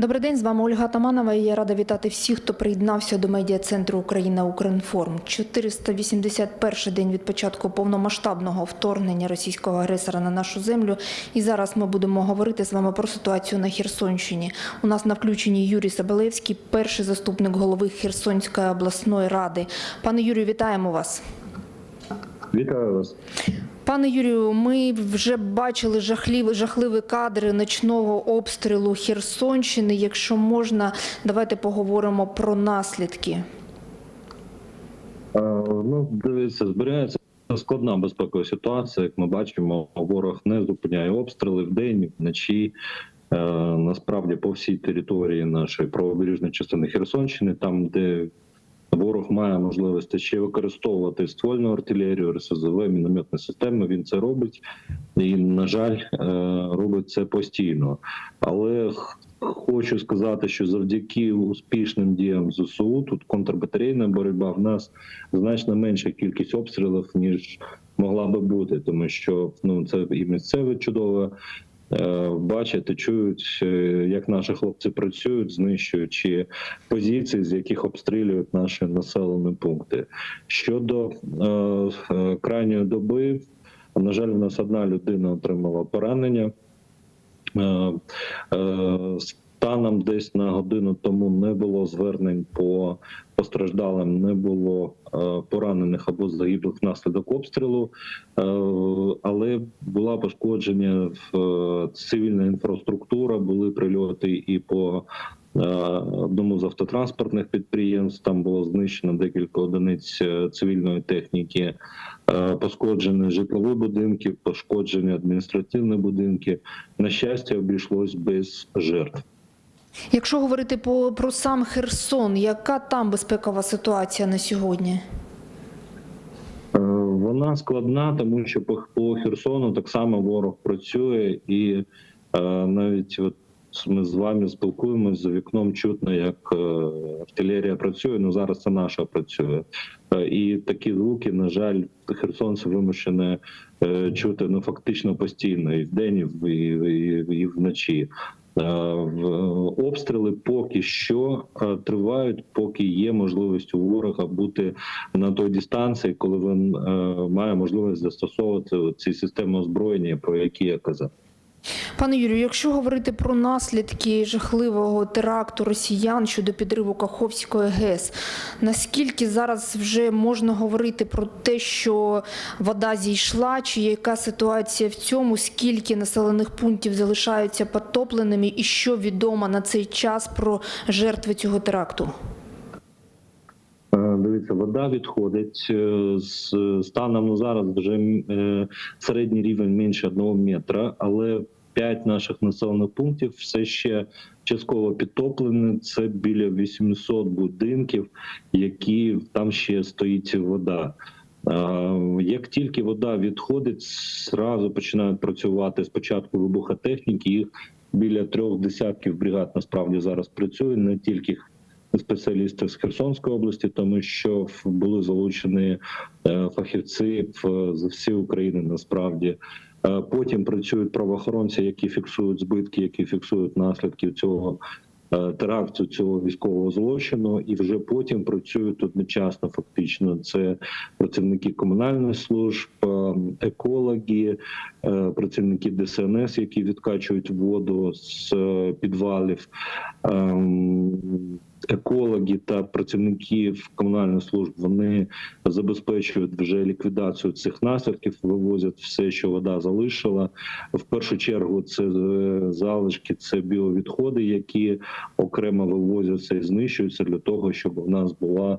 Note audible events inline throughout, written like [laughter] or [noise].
Добрий день, з вами Ольга Таманова. Я рада вітати всіх, хто приєднався до медіа центру Україна Укрінформ. 481 день від початку повномасштабного вторгнення російського агресора на нашу землю. І зараз ми будемо говорити з вами про ситуацію на Херсонщині. У нас на включенні Юрій Сабалевський, перший заступник голови Херсонської обласної ради. Пане Юрію, вітаємо вас. Вітаю вас. Пане Юрію, ми вже бачили жахливі, жахливі кадри ночного обстрілу Херсонщини. Якщо можна, давайте поговоримо про наслідки. Е, Ну, дивіться, зберігається складна безпекова ситуація. Як ми бачимо, ворог не зупиняє обстріли вдень, вночі. Е, Насправді по всій території нашої правобережної частини Херсонщини, там де ворог має можливості ще використовувати ствольну артилерію, РСЗВ, мінометні системи. Він це робить і, на жаль, е, робить це постійно. Але хочу сказати, що завдяки успішним діям ЗСУ тут контрбатарейна боротьба в нас значно менша кількість обстрілів ніж могла би бути, тому що ну це і місцеве чудово. Е, Бачать чують, е, як наші хлопці працюють, знищуючи позиції, з яких обстрілюють наші населені пункти. Щодо е, е, крайньої доби, на жаль, в нас одна людина отримала поранення. Е, е, Станом десь на годину тому не було звернень по постраждалим, не було е, поранених або загиблих внаслідок обстрілу, е, але була пошкодження в е, цивільна інфраструктура, були прильоти і по одному з автотранспортних підприємств. Там було знищено декілька одиниць цивільної техніки, пошкоджені житлові будинки, пошкоджені адміністративні будинки. На щастя, обійшлось без жертв. Якщо говорити про сам Херсон, яка там безпекова ситуація на сьогодні? Е, Вона складна, тому що по, по Херсону так само ворог працює, і е, навіть от ми з вами спілкуємось за вікном. Чутно, як е, артилерія працює. Ну зараз це наша працює, і такі звуки, на жаль, херсонці вимушені чути ну фактично постійно і вдень, і, в- і, і, і вночі. Е, в- Обстріли поки що е, тривають, поки є можливість у ворога бути на той дистанції, коли він е, має можливість застосовувати ці системи озброєння, про які я казав. Пане Юрію, якщо говорити про наслідки жахливого теракту росіян щодо підриву Каховської ГЕС, наскільки зараз вже можна говорити про те, що вода зійшла, чи яка ситуація в цьому, скільки населених пунктів залишаються потопленими, і що відомо на цей час про жертви цього теракту? Е, Дивіться, вода відходить е, станом на зараз вже е, середній рівень менше одного метра, але п'ять наших населених пунктів все ще частково підтоплені. Це біля 800 будинків, які там ще стоїть вода. Як тільки вода відходить, зразу починають працювати спочатку вибухотехніки. Їх біля трьох десятків бригад насправді зараз працює, не тільки спеціалісти з Херсонської області, тому що були залучені е, фахівці з всієї України насправді. Е, Потім працюють правоохоронці, які фіксують збитки, які фіксують наслідки цього е, теракту, цього військового злочину, і вже потім працюють одночасно. Фактично, це працівники комунальних служб, екологи, працівники ДСНС, які відкачують воду з підвалів. Екологи та працівники комунальних служб вони забезпечують вже ліквідацію цих наслідків, вивозять все, що вода залишила. В першу чергу це е, залишки, це біовідходи, які окремо вивозяться і знищуються для того, щоб у нас була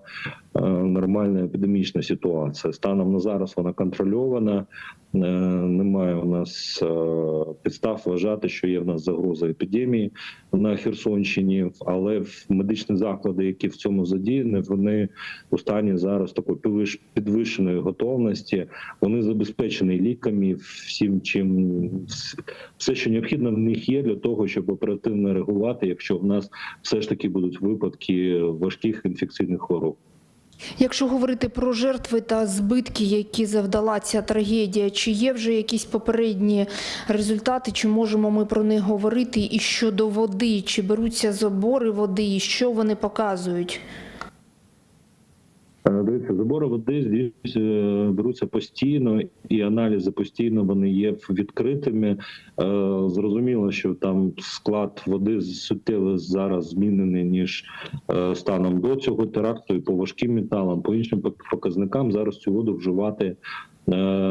е, нормальна епідемічна ситуація. Станом на зараз вона контрольована. Е, Немає у нас підстав вважати, що є в нас загроза епідемії на Херсонщині, але в медичні заклади, які в цьому задіяні, вони у стані зараз такої підвищеної готовності. Вони забезпечені ліками, всім чим все, що необхідно в них є для того, щоб оперативно реагувати, якщо в нас все ж таки будуть випадки важких інфекційних хвороб. Якщо говорити про жертви та збитки, які завдала ця трагедія, чи є вже якісь попередні результати, чи можемо ми про них говорити? І щодо води, чи беруться забори води, і що вони показують? Е, Дивіться, забори води е, беруться постійно, і аналізи постійно вони є відкритими. Е, Зрозуміло, що там склад води суттєво зараз змінений ніж станом до цього теракту, і по важким металам, по іншим показникам зараз цю воду вживати.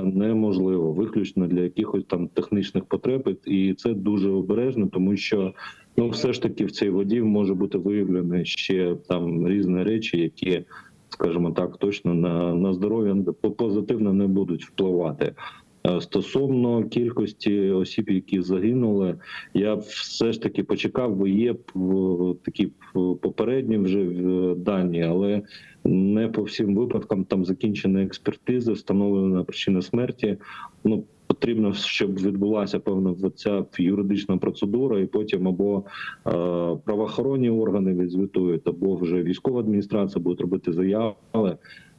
Неможливо виключно для якихось там технічних потреб, і це дуже обережно, тому що ну все ж таки в цій воді може бути виявлені ще там різні речі, які скажімо так, точно на, на здоров'я позитивно не будуть впливати. Е, Стосовно кількості осіб, які загинули, я все ж таки почекав, бо є п- такі попередні вже е, дані, але не по всім випадкам там закінчена експертиза, встановлена причина смерті. Ну потрібно, щоб відбулася певна ця юридична процедура, і потім або е, правоохоронні органи відзвітують, або вже військова адміністрація буде робити заяви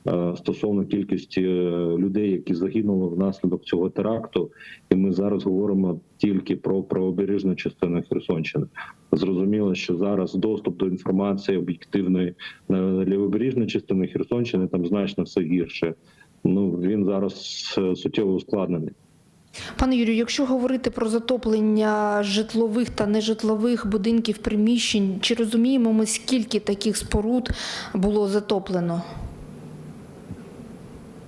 е, стосовно кількості е, людей, які загинули внаслідок цього теракту. І ми зараз говоримо тільки про правобережну частину Херсонщини. Зрозуміло, що зараз доступ до інформації об'єктивної на лівобережну частину Херсонщини там значно все гірше. Ну він зараз суттєво ускладнений. Пане Юрію, якщо говорити про затоплення житлових та нежитлових будинків приміщень, чи розуміємо ми, скільки таких споруд було затоплено?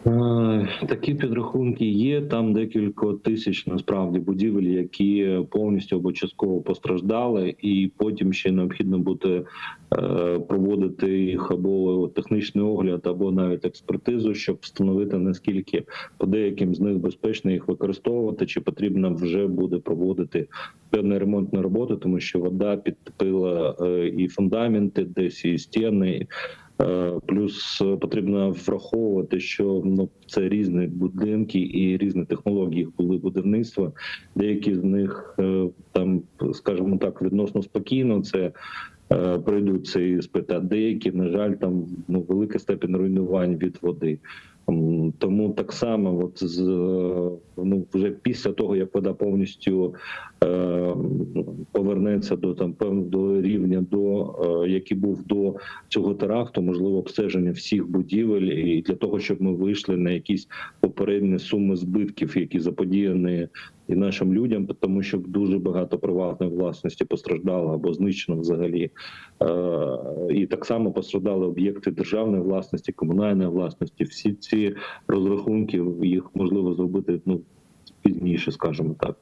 Е, Такі підрахунки є. Там декілька тисяч насправді будівель, які повністю або частково постраждали, і потім ще необхідно буде е, проводити їх або технічний огляд, або навіть експертизу, щоб встановити наскільки по деяким з них безпечно їх використовувати, чи потрібно вже буде проводити певні ремонтні роботи, тому що вода підтопила е, і фундаменти, десь і стіни. Плюс е, потрібно враховувати, що ну це різні будинки і різні технології були будівництва. Деякі з них е, там, скажімо так, відносно спокійно це е, пройдуть цей іспит, а деякі, на жаль, там ну велика степень руйнувань від води. Тому так само, от з е, ну вже після того, як вода повністю е, повернеться до там певного рівня, до е, який був до цього теракту, можливо, обстеження всіх будівель, і для того, щоб ми вийшли на якісь попередні суми збитків, які заподіяні і нашим людям, тому що дуже багато приватної власності постраждало або знищено взагалі. Е, І так само постраждали об'єкти державної власності, комунальної власності. Всі ці розрахунки їх можливо зробити ну пізніше, скажімо так.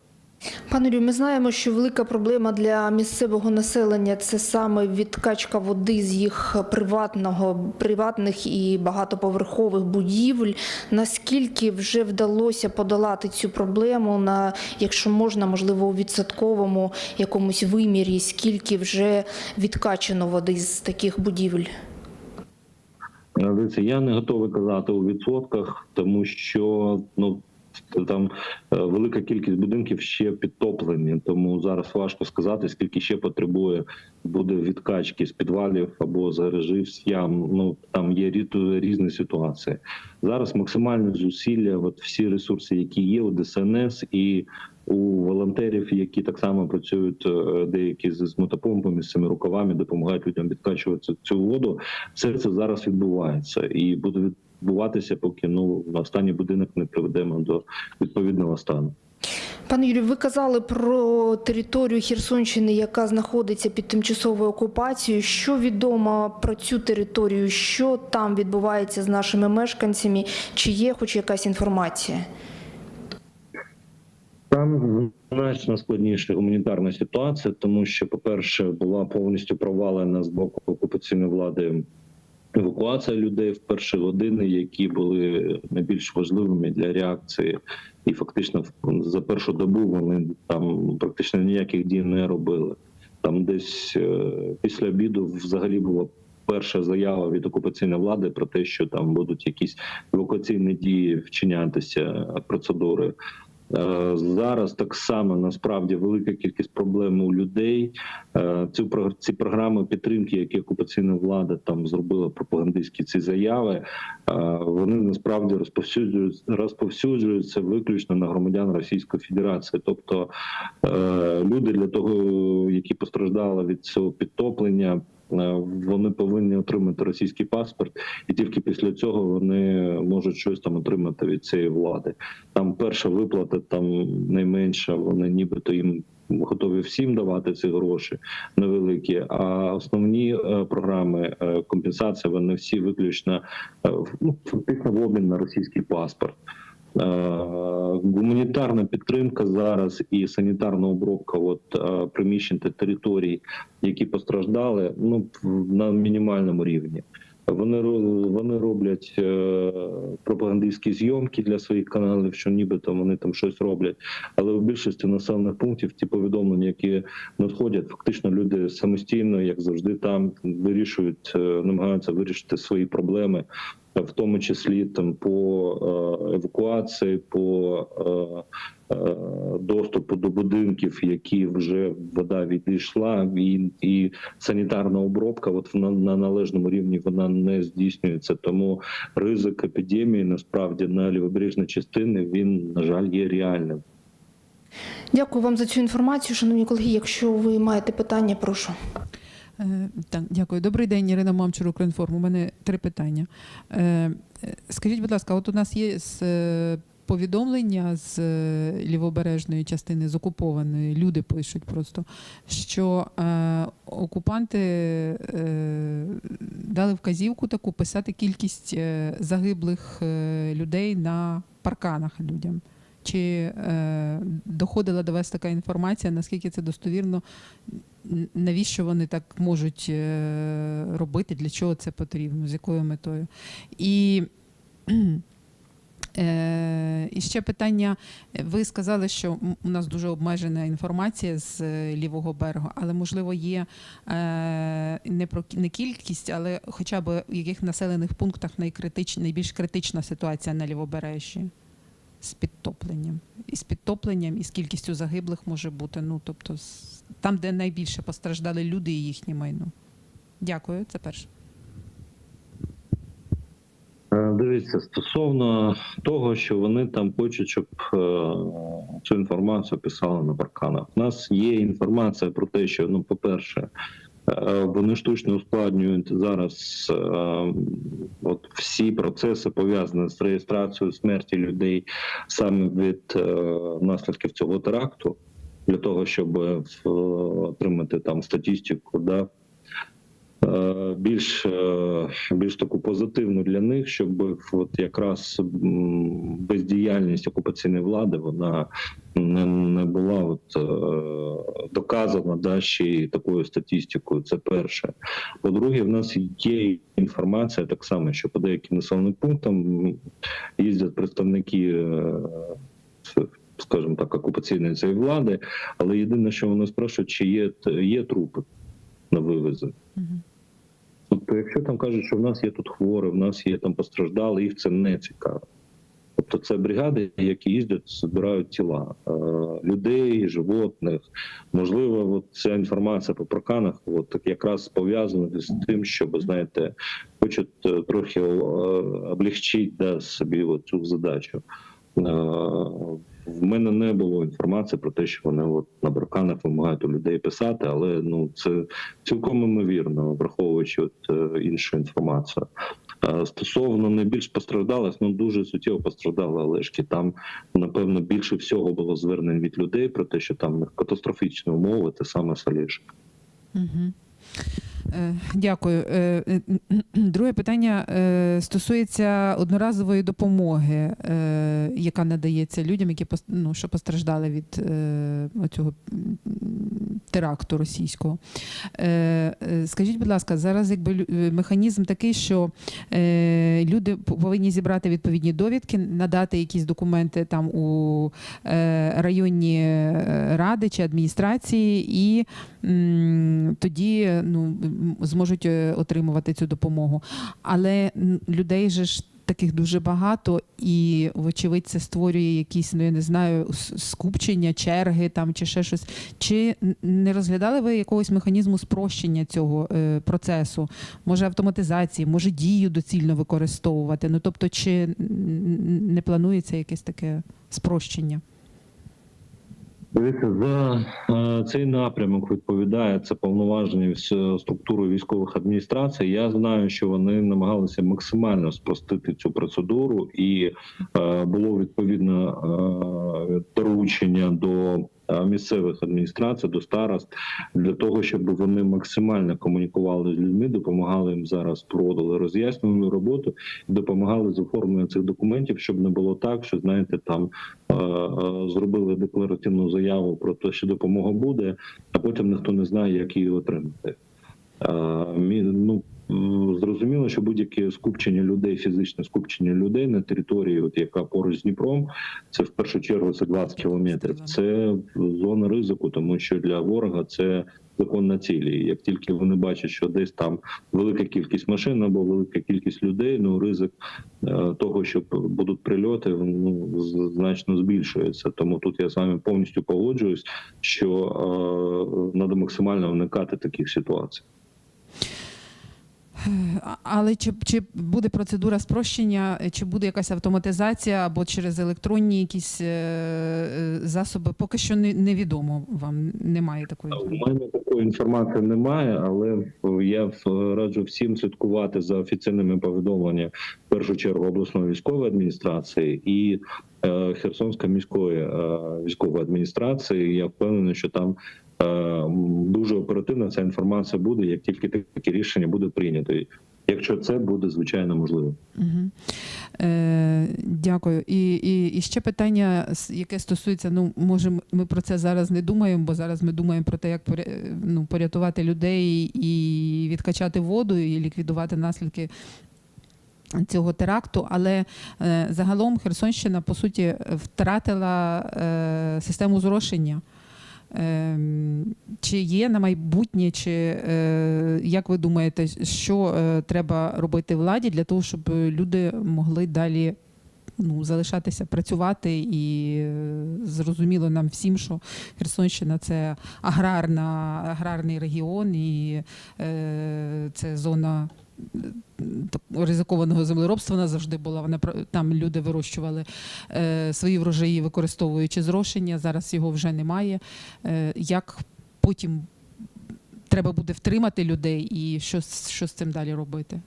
Пане Юрію, ми знаємо, що велика проблема для місцевого населення це саме відкачка води з їх приватного, приватних і багатоповерхових будівель. Наскільки вже вдалося подолати цю проблему, на якщо можна, можливо, у відсотковому якомусь вимірі, скільки вже відкачено води з таких будівель? Е, я не готовий казати у відсотках, тому що ну там е, велика кількість будинків ще підтоплені, тому зараз важко сказати, скільки ще потребує буде відкачки з підвалів або з гаражів, з ям. Ну там є різні ситуації. Зараз максимальне зусилля, от всі ресурси, які є у ДСНС і у волонтерів, які так само працюють е, деякі з мотопомпами, з цими рукавами, допомагають людям відкачувати цю воду. Все це зараз відбувається і буде відбуватися, поки ну на останній будинок не приведемо до відповідного стану. Пане Юрію, ви казали про територію Херсонщини, яка знаходиться під тимчасовою окупацією. Що відомо про цю територію? Що там відбувається з нашими мешканцями? Чи є хоч якась інформація? Там значно складніша гуманітарна ситуація, тому що, по-перше, була повністю провалена з боку окупаційної влади евакуація людей в перші години, які були найбільш важливими для реакції, і фактично за першу добу вони там практично ніяких дій не робили. Там десь е, після обіду взагалі була перша заява від окупаційної влади про те, що там будуть якісь евакуаційні дії вчинятися процедури. Е, Зараз так само насправді велика кількість проблем у людей. Е, Цю ці програми підтримки, які окупаційна влада там зробила пропагандистські ці заяви, е, вони насправді розповсюджуються, розповсюджуються виключно на громадян Російської Федерації. Тобто люди для того, які постраждали від цього підтоплення. Е, Вони повинні отримати російський паспорт, і тільки після цього вони можуть щось там отримати від цієї влади. Там перша виплата, там найменша, вони нібито їм готові всім давати ці гроші невеликі. А основні е, програми е, компенсації вони всі виключно ну, фактично в обмін на російський паспорт. Е, Гуманітарна підтримка зараз і санітарна обробка от, е, приміщень та територій, які постраждали, ну на мінімальному рівні. Вони вони роблять е, пропагандистські зйомки для своїх каналів, що нібито вони там щось роблять. Але в більшості населених пунктів ті повідомлення, які надходять, фактично люди самостійно, як завжди, там вирішують, намагаються вирішити свої проблеми, в тому числі там по е, евакуації, по е, е, доступу до будинків, які вже вода відійшла, і, і санітарна обробка, от вона на належному рівні вона не здійснюється. Тому ризик епідемії насправді на лівобережній частині він на жаль є реальним. Дякую вам за цю інформацію, шановні колеги. Якщо ви маєте питання, прошу. Е, Так, дякую. Добрий день, Ірина Мамчур, Укрінформ. У мене три питання. Е, е, Скажіть, будь ласка, от у нас є повідомлення з лівобережної частини, з окупованої, люди пишуть просто, що окупанти дали вказівку таку писати кількість загиблих людей на парканах людям. Чи е, доходила до вас така інформація, наскільки це достовірно? Навіщо вони так можуть е, робити? Для чого це потрібно? З якою метою? І, [clears throat] е, і ще питання. Ви сказали, що у нас дуже обмежена інформація з лівого берегу, але можливо є не про не кількість, але хоча б в яких населених пунктах найкритич, найбільш критична ситуація на лівобережжі з підтопленням. І з підтопленням, і з кількістю загиблих може бути. Ну, тобто, там, де найбільше постраждали люди і їхнє майно. Дякую, це перше. Е, Дивіться, стосовно того, що вони там хочуть, щоб е, цю інформацію писали на парканах. У нас є інформація про те, що ну, по-перше, вони штучно ускладнюють зараз е, от всі процеси пов'язані з реєстрацією смерті людей саме від е, наслідків цього теракту, для того, щоб е, отримати там статистику, да, е, більш, е, більш таку позитивну для них, щоб от якраз бездіяльність окупаційної влади вона не, не була от, е, доказана да, ще й такою статистикою. Це перше. По-друге, в нас є інформація так само, що по деяким населеним пунктам їздять представники. е, Скажімо так, окупаційної цієї влади, але єдине, що вони спрашують, чи є, є трупи на вивезі. Мгм. Тобто, якщо там кажуть, що в нас є тут хворі, в нас є там постраждали, їх це не цікаво. Тобто це бригади, які їздять, збирають тіла е, людей, животних. Можливо, от ця інформація по парканах от так якраз пов'язана з тим, щоб знаєте, хочуть е, трохи е, облегчити да, собі цю задачу. В мене не було інформації про те, що вони от на парканах вимагають у людей писати, але ну це цілком імовірно, враховуючи от е, іншу інформацію. Е, Стосовно найбільш постраждалих, ну дуже суттєво постраждали Олешки. Там напевно більше всього було звернень від людей про те, що там катастрофічні умови, те саме Соліж. Е, Дякую. Е, е, Друге питання стосується одноразової допомоги, яка надається людям, які ну, що постраждали від цього теракту російського. Скажіть, будь ласка, зараз якби механізм такий, що люди повинні зібрати відповідні довідки, надати якісь документи там у районні ради чи адміністрації, і тоді ну, зможуть е, отримувати цю допомогу. Але людей же ж таких дуже багато, і вочевидь це створює якісь, ну я не знаю, скупчення, черги там чи ще щось. Чи не розглядали ви якогось механізму спрощення цього е, процесу? Може автоматизації, може дію доцільно використовувати? Ну тобто, чи не планується якесь таке спрощення? Дивіться, за е, цей напрямок відповідає це повноваження з структурою військових адміністрацій. Я знаю, що вони намагалися максимально спростити цю процедуру, і е, було відповідно е, доручення до місцевих адміністрацій, до старост для того, щоб вони максимально комунікували з людьми, допомагали їм зараз, проводили роз'яснювальну роботу, і допомагали з оформленням цих документів, щоб не було так, що знаєте, там е, е, зробили декларативну заяву про те, що допомога буде, а потім ніхто не знає, як її отримати. Е, Ну зрозуміло, що будь-яке скупчення людей, фізичне скупчення людей на території, от яка поруч з Дніпром, це в першу чергу це 20 кілометрів. Це зона ризику, тому що для ворога це закон на цілі. Як тільки вони бачать, що десь там велика кількість машин або велика кількість людей, ну ризик е, того, що будуть прильоти, ну значно збільшується. Тому тут я з вами повністю погоджуюсь, що е, треба максимально уникати таких ситуацій. Але чи, чи буде процедура спрощення, чи буде якась автоматизація або через електронні якісь е, е, засоби? Поки що не, невідомо вам. Немає такої. У мене такої інформації немає, але е, я раджу всім слідкувати за офіційними повідомленнями в першу чергу обласної військової адміністрації і Херсонської міської е, військової адміністрації. Я впевнений, що там е, дуже оперативно ця інформація буде, як тільки таке рішення буде прийнято. Якщо це буде звичайно можливо. Угу. Е, дякую. І, і, і ще питання, яке стосується, ну, може, ми про це зараз не думаємо, бо зараз ми думаємо про те, як ну, порятувати людей і відкачати воду, і ліквідувати наслідки цього теракту. Але е, загалом Херсонщина, по суті, втратила е, систему зрошення. Ем, Чи є на майбутнє, чи е, як ви думаєте, що е, треба робити владі для того, щоб люди могли далі ну, залишатися працювати? І е, зрозуміло нам всім, що Херсонщина це аграрна, аграрний регіон, і е, це зона. Ризикованого землеробства вона завжди була. Вона там люди вирощували е, свої врожаї, використовуючи зрошення. Зараз його вже немає. Е, як потім треба буде втримати людей і що, що з цим далі робити?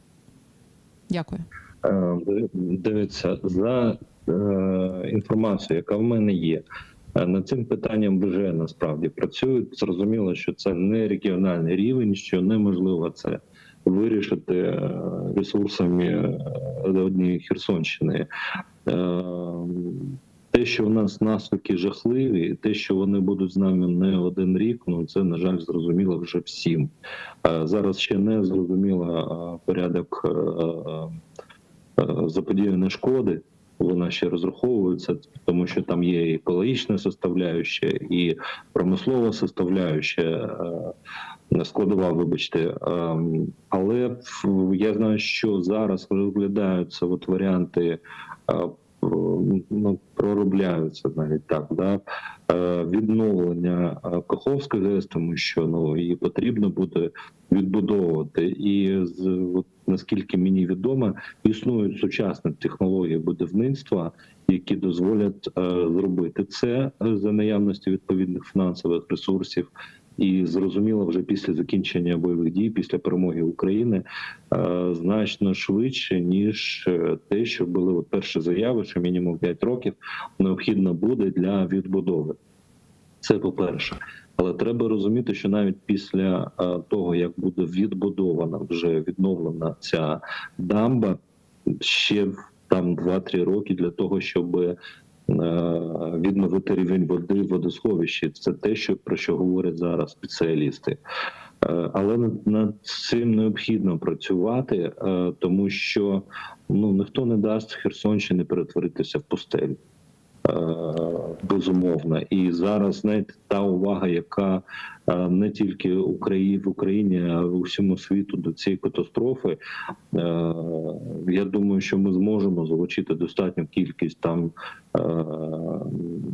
Дякую. Е, Дивіться, за е, інформацією, яка в мене є, е, над цим питанням вже насправді працюють. Зрозуміло, що це не регіональний рівень, що неможливо це вирішити е, ресурсами е, однієї Херсонщини. Е, Те, що в нас наслідки жахливі, те, що вони будуть з нами не один рік, ну це на жаль зрозуміло вже всім. Зараз ще не зрозуміло порядок заподіяної шкоди. Вона ще розраховується, тому що там є і екологічна составляюща, і промислова составляюща, е, складова, вибачте. Ем, Але я знаю, що зараз розглядаються от варіанти. е, Ну, проробляються навіть так, да е, відновлення е, Каховської ГЕС, тому що ну її потрібно буде відбудовувати. І з от, наскільки мені відомо, існують сучасні технології будівництва, які дозволять е, зробити це за наявності відповідних фінансових ресурсів. І зрозуміло, вже після закінчення бойових дій, після перемоги України, е, значно швидше ніж е, те, що були от перші заяви, що мінімум 5 років необхідно буде для відбудови. Це по-перше. Але треба розуміти, що навіть після е, того, як буде відбудована, вже відновлена ця дамба, ще там 2-3 роки для того, щоб відновити рівень води в водосховищі. Це те, що про що говорять зараз спеціалісти. Е, Але над, над цим необхідно працювати, е, тому що ну ніхто не дасть Херсонщини перетворитися в пустелю. Е, безумовно. І зараз знаєте, та увага, яка е, не тільки Украї- в Україні, а й всьому світу до цієї катастрофи. Е, Я думаю, що ми зможемо залучити достатню кількість там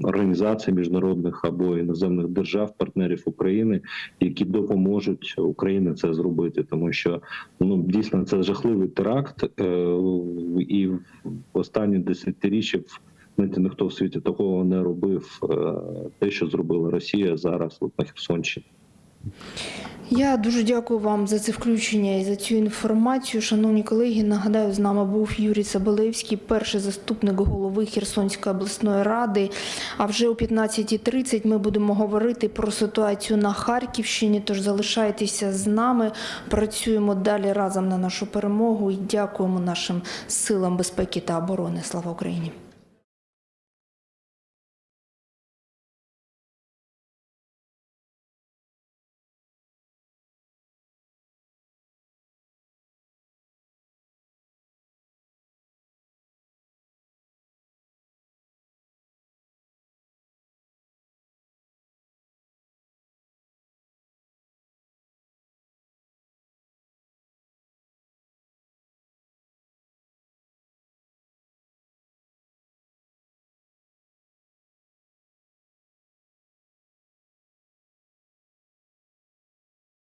організацій міжнародних або іноземних держав, партнерів України, які допоможуть Україні це зробити, тому що ну дійсно це жахливий теракт, і в останні десятиріччя знаєте, ніхто в світі такого не робив. е, Те, що зробила Росія зараз от на Херсонщині. Я дуже дякую вам за це включення і за цю інформацію. Шановні колеги, нагадаю, з нами був Юрій Сабалевський, перший заступник голови Херсонської обласної ради. А вже о 15.30 ми будемо говорити про ситуацію на Харківщині. Тож залишайтеся з нами, працюємо далі разом на нашу перемогу і дякуємо нашим силам безпеки та оборони. Слава Україні!